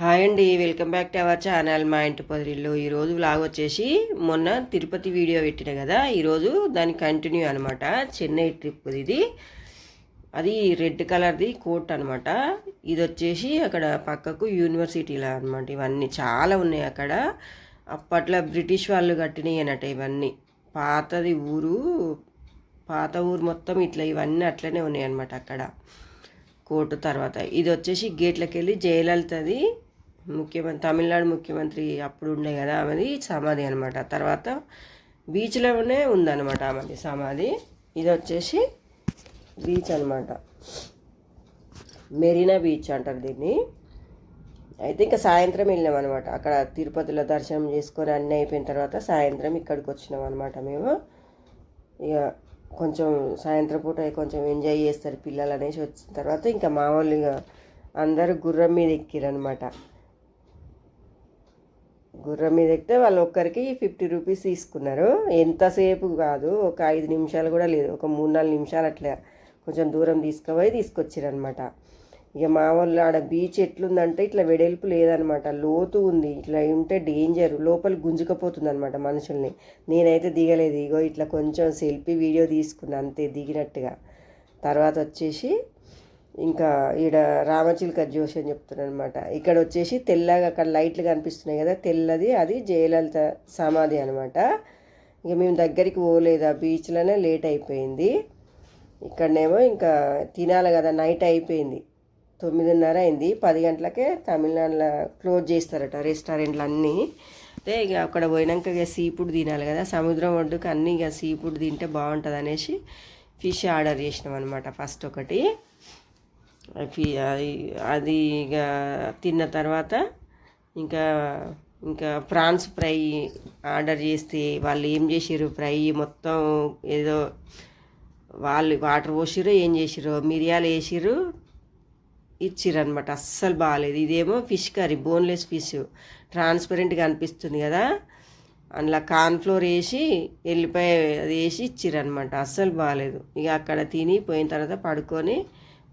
Hi అండి welcome back to our channel మా ఇంటి పొదిరిల్లు. ఈరోజు వ్లాగ్ వచ్చేసి మొన్న తిరుపతి వీడియో పెట్టిన కదా ఈరోజు దాని కంటిన్యూ అనమాట చెన్నై ట్రిప్ ఇది. అది రెడ్ కలర్ది కోట్ అనమాట ఇది వచ్చేసి అక్కడ పక్కకు యూనివర్సిటీలో అనమాట ఇవన్నీ చాలా ఉన్నాయి అక్కడ. అప్పట్లో బ్రిటిష్ వాళ్ళు కట్టినాయి అనట ఇవన్నీ. పాతది ఊరు పాత ఊరు మొత్తం ఇట్లా ఇవన్నీ అట్లనే ఉన్నాయి అనమాట అక్కడ. కోర్టు తర్వాత. ఇది వచ్చేసి గేట్లకి వెళ్ళి జయలలితది. ముఖ్యమంత్రి తమిళనాడు ముఖ్యమంత్రి అప్పుడు ఉండే కదా ఆమెది సమాధి అనమాట తర్వాత బీచ్లోనే ఉందన్నమాట ఆమెది సమాధి. ఇది వచ్చేసి బీచ్ అనమాట మెరీనా బీచ్ అంటారు దీన్ని. అయితే ఇంకా సాయంత్రం వెళ్ళాం అనమాట అక్కడ తిరుపతిలో దర్శనం చేసుకొని అన్నీ అయిపోయిన తర్వాత సాయంత్రం ఇక్కడికి వచ్చినాం అనమాట మేము. ఇక కొంచెం సాయంత్రం పూట కొంచెం ఎంజాయ్ చేస్తారు పిల్లలు అనేసి వచ్చిన తర్వాత ఇంకా మామూలుగా అందరూ గుర్రం మీద ఎక్కిరనమాట గుర్రం మీద ఎక్కితే వాళ్ళు ఒక్కరికి ఫిఫ్టీ రూపీస్ తీసుకున్నారు. ఎంతసేపు కాదు ఒక ఐదు నిమిషాలు కూడా లేదు. ఒక మూడు నాలుగు నిమిషాలు అట్లా కొంచెం దూరం తీసుకుపోయి తీసుకొచ్చారనమాట ఇక మా వాళ్ళు ఆడ బీచ్ ఎట్లుందంటే ఇట్లా వెడల్పు లేదనమాట లోతు ఉంది. ఇట్లా ఉంటే డేంజర్. లోపల గుంజుకపోతుంది అనమాట మనుషుల్ని. నేనైతే దిగలేదు. ఇగో ఇట్లా కొంచెం సెల్ఫీ వీడియో తీసుకున్నా అంతే దిగినట్టుగా. తర్వాత వచ్చేసి ఇంకా ఈడ రామచిలుక జోషి అని చెప్తున్నాను అనమాట ఇక్కడ వచ్చేసి తెల్లగా అక్కడ లైట్లు కనిపిస్తున్నాయి కదా తెల్లది అది జయలలిత సమాధి అనమాట ఇక మేము దగ్గరికి పోలేదు ఆ బీచ్లోనే లేట్ అయిపోయింది. ఇక్కడనేమో ఇంకా తినాలి కదా నైట్ అయిపోయింది. తొమ్మిదిన్నర అయింది పది గంటలకే తమిళనాడులో క్లోజ్ చేస్తారట రెస్టారెంట్లు అన్నీ అయితే ఇక అక్కడ పోయినాక ఇక సీ ఫుడ్ తినాలి కదా సముద్రం ఒడ్డుకు అన్నీ ఇక సీ ఫుడ్ తింటే బాగుంటుంది అనేసి ఫిష్ ఆర్డర్ చేసినాం అనమాట ఫస్ట్ ఒకటి. అది- అది ఇక తిన్న తర్వాత ఇంకా ఇంకా ప్రాన్స్ ఫ్రై ఆర్డర్ చేస్తే వాళ్ళు ఏం చేసిర్రు? ఫ్రై మొత్తం ఏదో వాళ్ళు వాటర్ పోసిర్రు ఏం చేసిర్రు? మిరియాలు వేసిర్రు ఇచ్చిర్రు అనమాట అస్సలు బాగాలేదు ఇదేమో ఫిష్ కర్రీ బోన్లెస్ ఫిష్. ట్రాన్స్పరెంట్గా అనిపిస్తుంది కదా. అందులో కార్న్ఫ్లోర్ వేసి వెళ్ళిపోయి అది వేసి ఇచ్చిర్రు అనమాట అస్సలు బాగాలేదు ఇక అక్కడ తిని పోయిన తర్వాత పడుకొని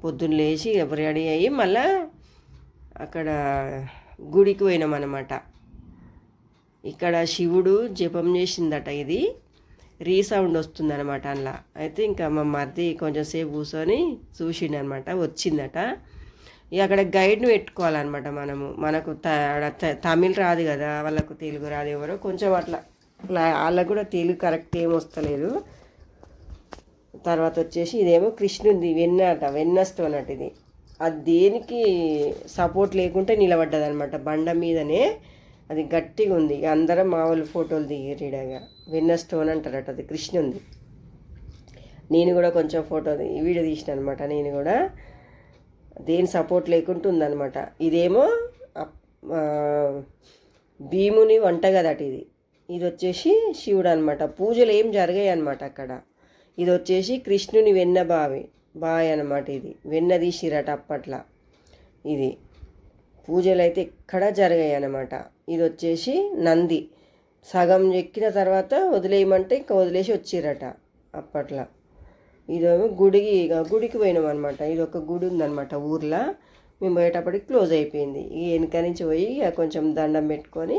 పొద్దున్న లేచి రెడీ అయ్యి మళ్ళా అక్కడ గుడికి పోయినాం అనమాట ఇక్కడ శివుడు జపం చేసిందట ఇది. రీసౌండ్ వస్తుందన్నమాట అందులో. అయితే ఇంకా మా మరిది కొంచెం సేపు కూర్చొని చూసిండనమాట వచ్చిందట. ఇక అక్కడ గైడ్ని పెట్టుకోవాలన్నమాట మనము. మనకు త- తమిళ్ రాదు కదా వాళ్ళకు తెలుగు రాదు ఎవరో. కొంచెం అట్లా వాళ్ళకు కూడా తెలుగు కరెక్ట్ ఏం వస్తలేదు. తర్వాత వచ్చేసి ఇదేమో కృష్ణుంది వెన్న అట వెన్న స్టోన్ అట ఇది అది దేనికి సపోర్ట్ లేకుంటే నిలబడ్డది అనమాట బండ మీదనే అది గట్టిగా ఉంది అందరం మామూలు ఫోటోలు దిగిరిడగా వెన్న స్టోన్ అంటారట అది కృష్ణుంది. నేను కూడా కొంచెం ఫోటో వీడియో తీసిన అనమాట నేను కూడా దేని సపోర్ట్ లేకుండా ఉందనమాట ఇదేమో భీముని వంట గదట ఇది. ఇది వచ్చేసి శివుడు అనమాట పూజలు ఏం జరిగాయి అనమాట అక్కడ. ఇది వచ్చేసి కృష్ణుని వెన్న బావి బావి అనమాట ఇది. వెన్న తీసిరట అప్పట్లో. ఇది పూజలు అయితే ఎక్కడ జరిగాయి అన్నమాట. ఇది వచ్చేసి నంది. సగం ఎక్కిన తర్వాత వదిలేయమంటే ఇంకా వదిలేసి వచ్చిరట అప్పట్లో. ఇదేమో గుడికి ఇక గుడికి పోయినాం అనమాట ఇది ఒక గుడి ఉందనమాట ఊర్లో. మేము పోయేటప్పటికి క్లోజ్ అయిపోయింది. ఈ వెనక నుంచి పోయి ఇక కొంచెం దండం పెట్టుకొని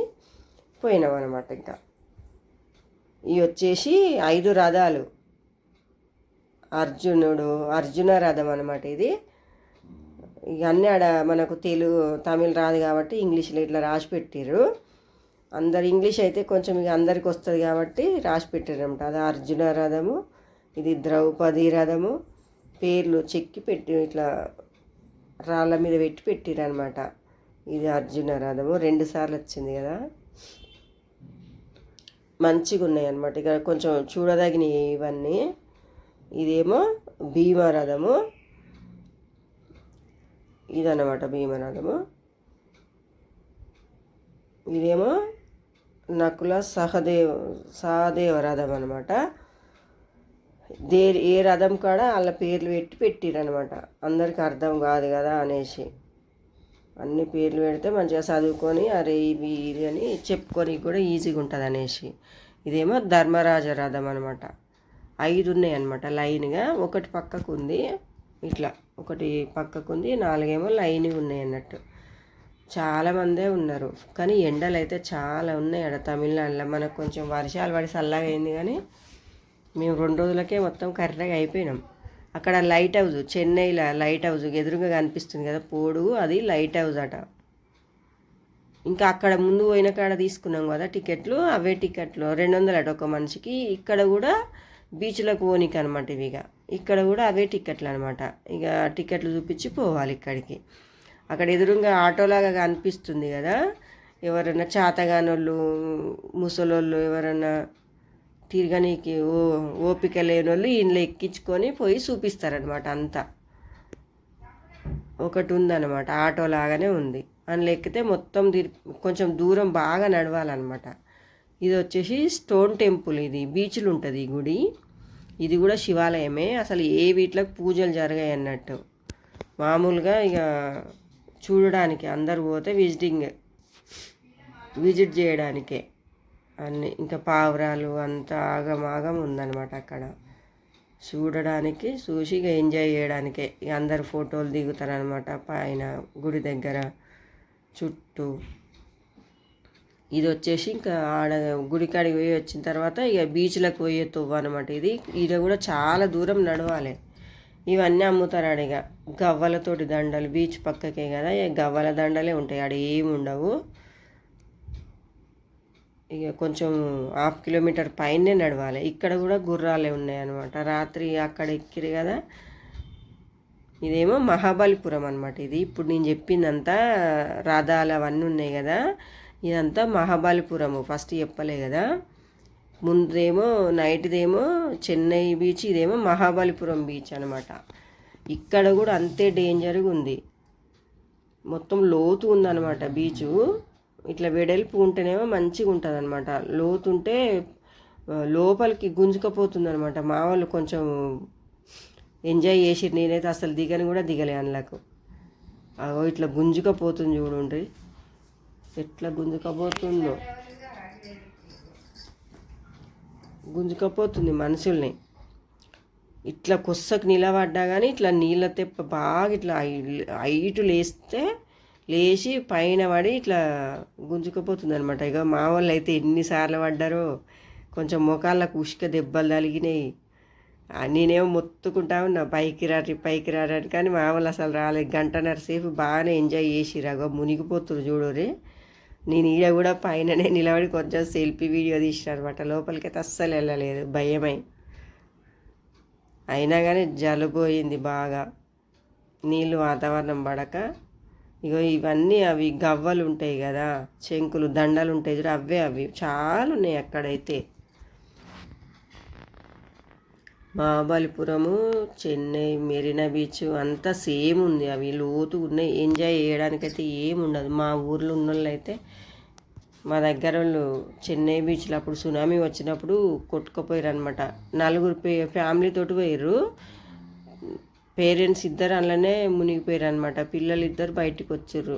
పోయినాం అనమాట ఇంకా. ఇవి వచ్చేసి ఐదు రథాలు. అర్జునుడు అర్జున రథం అనమాట ఇది. ఇక ఆడ మనకు తెలుగు తమిళ్ రాదు కాబట్టి ఇంగ్లీష్లో ఇట్లా రాసి పెట్టిర్రు. అందరు ఇంగ్లీష్ అయితే కొంచెం ఇక అందరికి వస్తుంది కాబట్టి రాసి పెట్టారనమాట అది అర్జున రథము ఇది ద్రౌపది రథము పేర్లు చెక్కి పెట్టి ఇట్లా రాళ్ళ మీద పెట్టి పెట్టిరనమాట ఇది అర్జున రథము రెండు సార్లు వచ్చింది కదా. మంచిగా ఉన్నాయి అనమాట ఇక కొంచెం చూడదగినవి ఇవన్నీ. ఇదేమో భీమరథము. ఇదన్నమాట భీమరథము. ఇదేమో నకుల సహదేవ్ సహదేవ రథం అనమాట దే ఏ రథం కాడ వాళ్ళ పేర్లు పెట్టి పెట్టిరనమాట అందరికి అర్థం కాదు కదా అనేసి. అన్ని పేర్లు పెడితే మంచిగా చదువుకొని అరే ఇవి ఇది అని చెప్పుకొని కూడా ఈజీగా ఉంటుంది అనేసి ఇదేమో ధర్మరాజ రథం అనమాట ఐదు ఉన్నాయి అనమాట లైన్గా. ఒకటి పక్కకు ఉంది ఇట్లా ఒకటి పక్కకు ఉంది నాలుగేమో లైన్ ఉన్నాయి అన్నట్టు చాలామందే ఉన్నారు కానీ ఎండలు అయితే చాలా ఉన్నాయి అక్కడ తమిళనాడులో. మనకు కొంచెం వర్షాలు పడి చల్లగా అయింది కానీ మేము రెండు రోజులకే మొత్తం కరెక్ట్గా అయిపోయినాం. అక్కడ లైట్ హౌస్ చెన్నైలో లైట్ హౌస్ ఎదురుగా కనిపిస్తుంది కదా పోడు అది లైట్ హౌస్ అట. ఇంకా అక్కడ ముందు పోయిన కాడ తీసుకున్నాం కదా టికెట్లు అవే టికెట్లు. రెండు వందలు అట ఒక మనిషికి. ఇక్కడ కూడా బీచ్లకు పోనీకి అనమాట ఇవి ఇక ఇక్కడ కూడా అవే టికెట్లు అనమాట. ఇక టికెట్లు చూపించి పోవాలి ఇక్కడికి. అక్కడ ఎదురుగా ఆటోలాగా కనిపిస్తుంది కదా. ఎవరైనా చాతగానోళ్ళు ముసలోళ్ళు ఎవరైనా తిరగనీకి ఓ ఓపిక లేని వాళ్ళు ఈయనలో ఎక్కించుకొని పోయి చూపిస్తారనమాట అంతా. ఒకటి ఉందన్నమాట ఆటో లాగానే ఉంది. అందులో ఎక్కితే మొత్తం తిరి కొంచెం దూరం బాగా నడవాలన్నమాట. ఇది వచ్చేసి స్టోన్ టెంపుల్ ఇది. బీచ్లు ఉంటుంది ఈ గుడి. ఇది కూడా శివాలయమే. అసలు ఏ వీటిలకు పూజలు జరిగాయి అన్నట్టు. మామూలుగా ఇక చూడడానికి అందరు పోతే విజిటింగ్ విజిట్ చేయడానికే. అన్ని ఇంకా పావురాలు అంతా ఆగమాగం ఉందన్నమాట అక్కడ. చూడడానికి చూసి ఇక ఎంజాయ్ చేయడానికే. ఇక అందరు ఫోటోలు దిగుతారనమాట పైన గుడి దగ్గర. చుట్టూ ఇది వచ్చేసి ఇంకా ఆడ గుడికాడికి పోయి వచ్చిన తర్వాత ఇక బీచ్లకు పోయే తువ్వ అనమాట ఇది. ఇది కూడా చాలా దూరం నడవాలి. ఇవన్నీ అమ్ముతారు ఆడ ఇక. గవ్వలతోటి దండలు బీచ్ పక్కకే కదా ఇక గవ్వల దండలే ఉంటాయి. ఆడ ఏమి ఉండవు. ఇక కొంచెం హాఫ్ కిలోమీటర్ పైనే నడవాలి. ఇక్కడ కూడా గుర్రాలే ఉన్నాయి అనమాట రాత్రి అక్కడ ఎక్కిరు కదా. ఇదేమో మహాబలిపురం అనమాట ఇది. ఇప్పుడు నేను చెప్పిందంతా రథాలు అవన్నీ ఉన్నాయి కదా. ఇదంతా మహాబలిపురము. ఫస్ట్ చెప్పలే కదా. ముందేమో నైట్దేమో చెన్నై బీచ్ ఇదేమో మహాబలిపురం బీచ్ అనమాట ఇక్కడ కూడా అంతే డేంజర్గా ఉంది. మొత్తం లోతు ఉందన్నమాట బీచు. ఇట్లా వెడల్పు ఉంటేనేమో మంచిగా ఉంటుంది అనమాట లోతు ఉంటే లోపలికి గుంజుకపోతుంది అనమాట మా వాళ్ళు కొంచెం ఎంజాయ్ చేసి నేనైతే అసలు దిగని కూడా దిగలే అందులోకి. అగో ఇట్లా గుంజుకపోతుంది చూడండి ఎట్లా గుంజుకపోతుందో. గుంజుకపోతుంది మనుషుల్ని. ఇట్లా కొస్సకు నిలబడ్డా కానీ ఇట్లా నీళ్ళ తెప్ప బాగా ఇట్లా హైటు లేస్తే లేచి పైన పడి ఇట్లా గుంజుకుపోతుంది అనమాట ఇక మా వాళ్ళు అయితే ఎన్నిసార్లు పడ్డారో కొంచెం మొఖాలకు ఉష్క దెబ్బలు తలిగినాయి నేనేమో మొత్తుకుంటా ఉన్నా పైకి రారి పైకి రారని కానీ మా వాళ్ళు అసలు రాలేదు. గంటన్నర సేపు బాగానే ఎంజాయ్ చేసిరాగో మునిగిపోతున్నారు చూడరే నేను ఈడ కూడా పైననే నిలబడి కొంచెం సెల్ఫీ వీడియో తీసిన అనమాట లోపలికైతే అస్సలు వెళ్ళలేదు. భయమై. అయినా కానీ జలుబోయింది బాగా. నీళ్ళు వాతావరణం పడక. ఇగో ఇవన్నీ అవి గవ్వలు ఉంటాయి కదా. చెంకులు దండలు ఉంటాయి చూడ అవే అవి. చాలా ఉన్నాయి అక్కడైతే. మహాబలిపురము చెన్నై మెరీనా బీచ్ అంతా సేమ్ ఉంది. అవి లోతు ఉన్నాయి. ఎంజాయ్ చేయడానికైతే ఏమి ఉండదు. మా ఊర్లో ఉన్న వాళ్ళు అయితే మా దగ్గర వాళ్ళు చెన్నై బీచ్లో అప్పుడు సునామీ వచ్చినప్పుడు కొట్టుకుపోయారు అనమాట నలుగురు ఫ్యామిలీతోటి పోయారు పేరెంట్స్ ఇద్దరు అందులోనే మునిగిపోయారు అనమాట పిల్లలు ఇద్దరు బయటకు వచ్చారు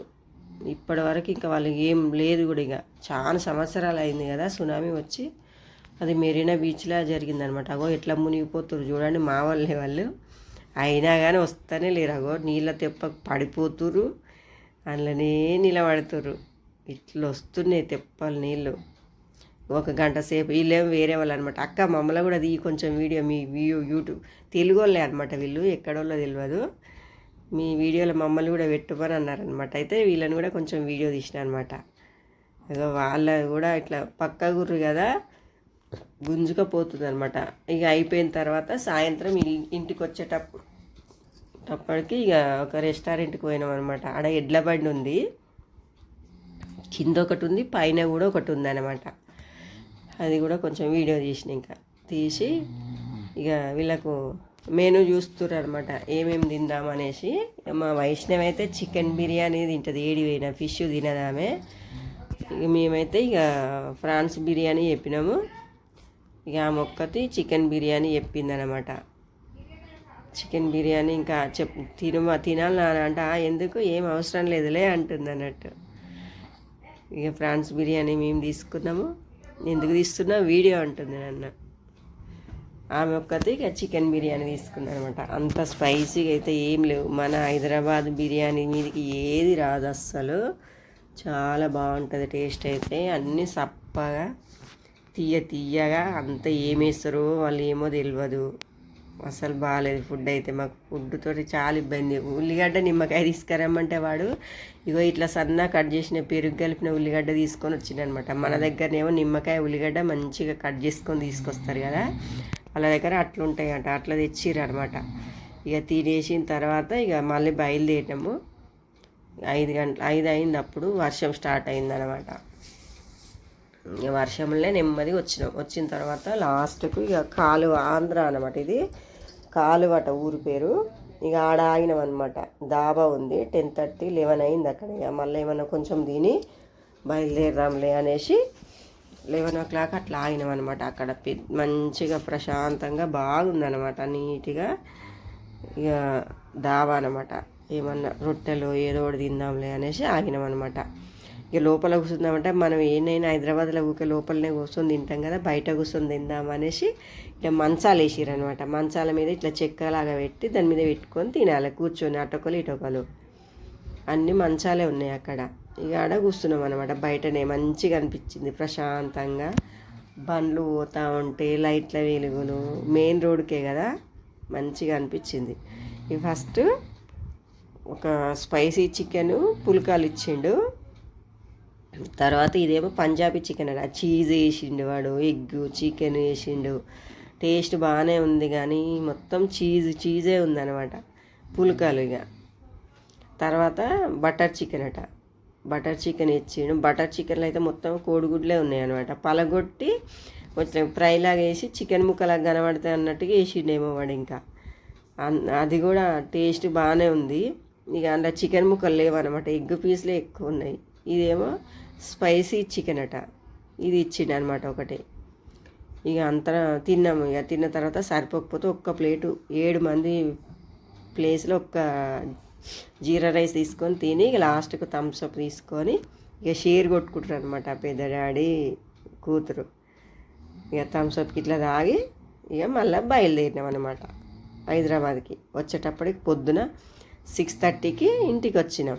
ఇప్పటి వరకు ఇంకా వాళ్ళకి ఏం లేదు కూడా ఇక. చాలా సంవత్సరాలు అయింది కదా సునామీ వచ్చి. అది మెరీనా బీచ్లో జరిగిందనమాట. అగో ఎట్లా మునిగిపోతారు చూడండి మా వాళ్ళే. వాళ్ళు అయినా కానీ వస్తూనే లేరు. అగో నీళ్ళ తెప్ప పడిపోతురు అందులోనే నిలబడుతురు ఇట్లా వస్తున్నాయి తెప్పలు నీళ్ళు. ఒక గంట సేపు వీళ్ళేం వేరే వాళ్ళు అనమాట. అక్క మమ్మల్ని కూడా అది కొంచెం వీడియో మీ వ్యూ యూట్యూబ్. తెలుగు వాళ్ళే అనమాట వీళ్ళు. ఎక్కడోళ్ళో తెలియదు మీ వీడియోలో మమ్మల్ని కూడా పెట్టుమని అన్నారనమాట. అయితే వీళ్ళని కూడా కొంచెం వీడియో తీసిన అనమాట. వాళ్ళ కూడా ఇట్లా పక్క గుర్రు కదా. గుంజుకపోతుంది అనమాట ఇక అయిపోయిన తర్వాత సాయంత్రం ఇంటికి వచ్చేటప్పుడు అప్పటికి ఇక ఒక రెస్టారెంట్కి పోయినాం అనమాట ఆడ ఎడ్ల బండి ఉంది. కింద ఒకటి ఉంది పైన కూడా ఒకటి ఉంది అనమాట అది కూడా కొంచెం వీడియో తీసిన ఇంకా. తీసి ఇక వీళ్ళకు మెనూ చూస్తున్నారు అనమాట ఏమేమి తిందామనేసి మా వైష్ణవ్ అయితే చికెన్ బిర్యానీ తింటుంది. ఏడి పోయిన ఫిష్ తినదామే. ఇక మేమైతే ఇక ఫ్రాన్స్ బిర్యానీ చెప్పినాము. ఇక ఆ మొక్కతి చికెన్ బిర్యానీ చెప్పిందనమాట చికెన్ బిర్యానీ ఇంకా చెప్ తినమా తినాలని అంట ఎందుకు ఏం అవసరం లేదులే అంటుంది అన్నట్టు ఇక ఫ్రాన్స్ బిర్యానీ మేము తీసుకున్నాము. ఎందుకు తీసుకున్నా వీడియో ఉంటుంది నన్ను. ఆమె ఒక్కతే ఇక చికెన్ బిర్యానీ తీసుకున్నాను అనమాట అంత స్పైసీగా అయితే ఏం లేవు. మన హైదరాబాద్ బిర్యానీ మీదకి ఏది రాదు అస్సలు. చాలా బాగుంటుంది టేస్ట్ అయితే. అన్నీ సప్పగా తీయ తీయగా అంత ఏమేస్తారో వాళ్ళు ఏమో తెలియదు అసలు బాగాలేదు ఫుడ్ అయితే. మాకు ఫుడ్ తోటి చాలా ఇబ్బంది. ఉల్లిగడ్డ నిమ్మకాయ తీసుకురమ్మంటే వాడు ఇగో ఇట్లా సన్న కట్ చేసిన పెరుగు కలిపిన ఉల్లిగడ్డ తీసుకొని వచ్చిందనమాట మన దగ్గరనేమో నిమ్మకాయ ఉల్లిగడ్డ మంచిగా కట్ చేసుకొని తీసుకొస్తారు కదా. వాళ్ళ దగ్గర అట్లుంటాయి అంట అట్లా తెచ్చిర్రు అనమాట ఇక తినేసిన తర్వాత ఇక మళ్ళీ బయలుదేరినాము. ఐదు గంటల ఐదు అయింది అప్పుడు వర్షం స్టార్ట్ అయిందనమాట. వర్షంలో నెమ్మదిగా వచ్చినాం. వచ్చిన తర్వాత లాస్ట్కు ఇక కాలువ ఆంధ్ర అనమాట ఇది. కాలువట ఊరు పేరు. ఇక ఆడ ఆగినాం అనమాట దాబా ఉంది. టెన్ థర్టీ లెవెన్ అయింది అక్కడ. ఇక మళ్ళీ ఏమన్నా కొంచెం తిని బయలుదేరాంలే అనేసి లెవెన్ ఓ క్లాక్ అట్లా ఆగినాం అనమాట అక్కడ. మంచిగా ప్రశాంతంగా బాగుందనమాట నీట్గా. ఇక దాబా అనమాట ఏమన్నా రొట్టెలు ఏదో ఒకటి తిందాంలే అనేసి ఆగినాం అనమాట ఇక లోపల కూర్చుందామంటే మనం ఏనైనా హైదరాబాద్లో ఊకే లోపలనే కూర్చొని తింటాం కదా బయట కూర్చొని తిందాం అనేసి ఇట్లా మంచాలు వేసిరనమాట మంచాల మీద ఇట్లా చెక్కలాగా పెట్టి దాని మీద పెట్టుకొని తినాలి కూర్చొని అటొకలు ఇటొకలు అన్ని మంచాలే ఉన్నాయి అక్కడ. ఇక ఆడ కూర్చున్నాం అనమాట బయటనే మంచిగా అనిపించింది ప్రశాంతంగా. బండ్లు పోతూ ఉంటే లైట్ల వెలుగులు మెయిన్ రోడ్కే కదా మంచిగా అనిపించింది. ఇక ఫస్ట్ ఒక స్పైసీ చికెను పుల్కాలు ఇచ్చిండు. తర్వాత ఇదేమో పంజాబీ చికెన్ అట. చీజ్ వేసిండు వాడు ఎగ్ చికెన్ వేసిండు. టేస్ట్ బాగానే ఉంది కానీ మొత్తం చీజ్ చీజే ఉందన్నమాట. పులకాలు ఇక తర్వాత బటర్ చికెన్ అట. బటర్ చికెన్ ఇచ్చిండు. బటర్ చికెన్లో అయితే మొత్తం కోడిగుడ్లే ఉన్నాయి అనమాట పలగొట్టి కొంచెం ఫ్రైలాగా వేసి చికెన్ ముక్కలాగా కనబడతాయి అన్నట్టుగా వేసిండేమో వాడు ఇంకా. అన్- అది కూడా టేస్ట్ బాగానే ఉంది. ఇక అందులో చికెన్ ముక్కలు లేవన్నమాట. ఎగ్ పీస్లే ఎక్కువ ఉన్నాయి. ఇదేమో స్పైసీ చికెన్ అట. ఇది ఇచ్చిండు అనమాట ఒకటి. ఇక అంత తిన్నాము. ఇక తిన్న తర్వాత సరిపోకపోతే ఒక్క ప్లేటు ఏడు మంది ప్లేస్లో ఒక్క జీరా రైస్ తీసుకొని తిని ఇక లాస్ట్కు థమ్స్ అప్ తీసుకొని ఇక షేర్ కొట్టుకుంటారు అనమాట పెద్ద డాడీ కూతురు. ఇక థమ్స్ అప్కి ఇట్లా తాగి ఇక మళ్ళీ బయలుదేరినాం అనమాట హైదరాబాద్కి. వచ్చేటప్పటికి పొద్దున సిక్స్ థర్టీకి ఇంటికి వచ్చినాం.